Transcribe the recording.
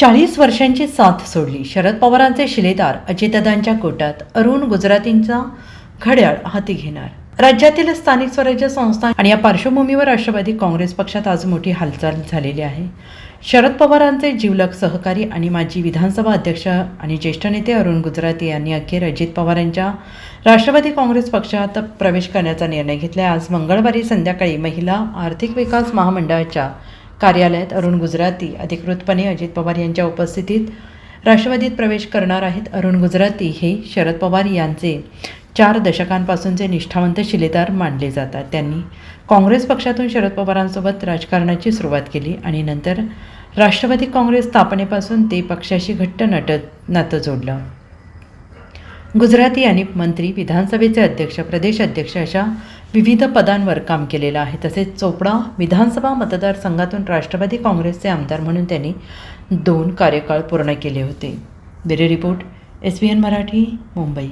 चाळीस वर्षांची साथ सोडली. शरद पवारांचे शिलेदार अजितदादांच्या कोटात अरुण गुजरातींचा घड्याळ हाती घेणार. राज्यातील स्थानिक स्वराज्य संस्था आणि या पार्श्वभूमीवर राष्ट्रवादी काँग्रेस पक्षात आज मोठी हालचाल झालेली आहे. शरद पवारांचे जिवलग सहकारी आणि माजी विधानसभा अध्यक्ष आणि ज्येष्ठ नेते अरुण गुजराती यांनी अखेर अजित पवार यांच्या राष्ट्रवादी काँग्रेस पक्षात प्रवेश करण्याचा निर्णय घेतला आज मंगळवारी संध्याकाळी महिला आर्थिक विकास महामंडळाच्या कार्यालयात अरुण गुजराती अधिकृतपणे अजित पवार यांच्या उपस्थितीत राष्ट्रवादीत प्रवेश करणार आहेत अरुण गुजराती हे शरद पवार यांचे. चार दशकांपासूनचे निष्ठावंत शिलेदार मानले जातात. त्यांनी काँग्रेस पक्षातून शरद पवारांसोबत राजकारणाची सुरुवात केली आणि नंतर राष्ट्रवादी काँग्रेस स्थापनेपासून ते पक्षाशी घट्ट नट नातं जोडलं. गुजराती आणि मंत्री विधानसभेचे अध्यक्ष प्रदेश अध्यक्ष अशा विविध पदांवर काम केलेलं आहे. तसेच चोपडा विधानसभा मतदारसंघातून राष्ट्रवादी काँग्रेसचे आमदार म्हणून त्यांनी दोन कार्यकाळ पूर्ण केले होते. Bureau report S B N Marathi Mumbai.